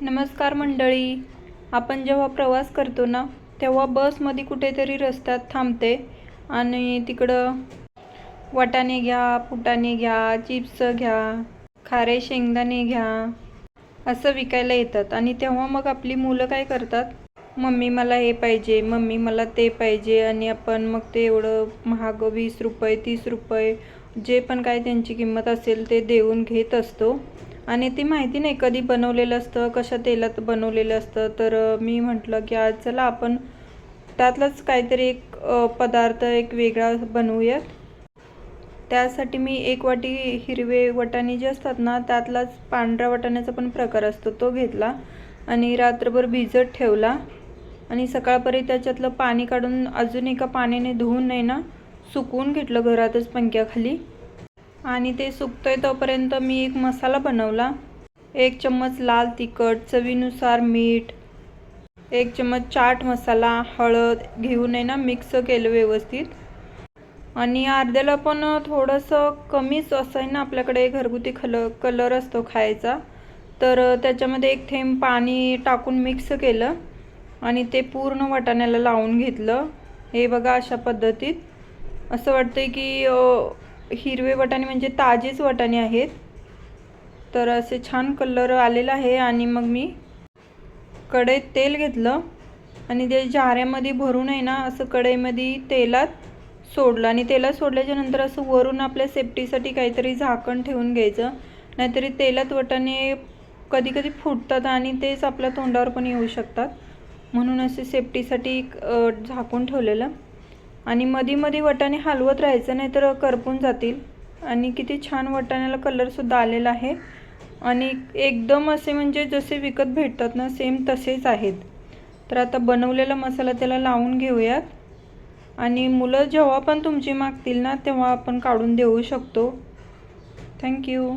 नमस्कार मंडळी. आपण जेव्हा प्रवास करतो ना तेव्हा बसमध्ये कुठेतरी रस्त्यात थांबते आणि तिकडं वाटाणे घ्या फुटाणे घ्या चिप्स घ्या खारे शेंगदाणे घ्या असं विकायला येतात. आणि तेव्हा मग आपली मुलं काय करतात? मम्मी मला हे पाहिजे मम्मी मला ते पाहिजे आणि आपण मग ते एवढं महाग वीस रुपये तीस रुपये जे पण काय त्यांची किंमत असेल ते देऊन घेत असतो. आणि ती माहिती नाही कधी बनवलेलं असतं कशा तेलात बनवलेलं असतं. तर मी म्हटलं की आज चला आपण त्यातलाच काहीतरी एक पदार्थ एक वेगळा बनवूयात. त्यासाठी मी एक वाटी हिरवे वटाणे जे असतात ना त्यातलाच पांढऱ्या वाटाण्याचा पण प्रकार असतो तो घेतला आणि रात्रभर भिजत ठेवला. आणि सकाळपर्यंत त्याच्यातलं पाणी काढून अजून एका पाण्याने धुवून नाही ना सुकवून घेतलं घरातच पंख्याखाली. आणि ते सुकतोय तोपर्यंत मी एक मसाला बनवला. एक चम्मच लाल तिखट चवीनुसार मीठ एक चम्मच चाट मसाला हळद घेऊन आहे ना मिक्स केलं व्यवस्थित. आणि अर्ध्याला पण थोडंसं कमीच असं आहे ना आपल्याकडे घरगुती खल कलर असतो खायचा. तर त्याच्यामध्ये एक थेंब पाणी टाकून मिक्स केलं आणि ते पूर्ण वाटाण्याला लावून घेतलं. हे बघा अशा पद्धतीत. असं वाटतंय की हिरवे वटाणे म्हणजे ताजेच वटाणे आहेत. तर असे छान कलर आलेला आहे आणि मग मी कढईत तेल घेतलं. आणि ते जाऱ्यामध्ये भरून आहे ना असं कढईमध्ये तेलात सोडलं. आणि तेलात सोडल्याच्या नंतर असं वरून आपल्या सेफ्टीसाठी काहीतरी झाकण ठेवून घ्यायचं. नाहीतरी तेलात वटाणे कधी कधी फुटतात आणि तेच आपल्या तोंडावर पण येऊ शकतात. म्हणून असे सेफ्टीसाठी झाकून ठेवलेलं. आणि मधी मधी वटाणे हलवत राहायचं नाही तर करपून जातील. आणि किती छान वटाण्याला कलरसुद्धा आलेला आहे. आणि एकदम असे म्हणजे जसे विकत भेटतात ना सेम तसेच आहेत. तर आता बनवलेला मसाला त्याला लावून घेऊयात. आणि मुलं जेव्हा पण तुमची मागतील ना तेव्हा आपण काढून देऊ शकतो. थँक्यू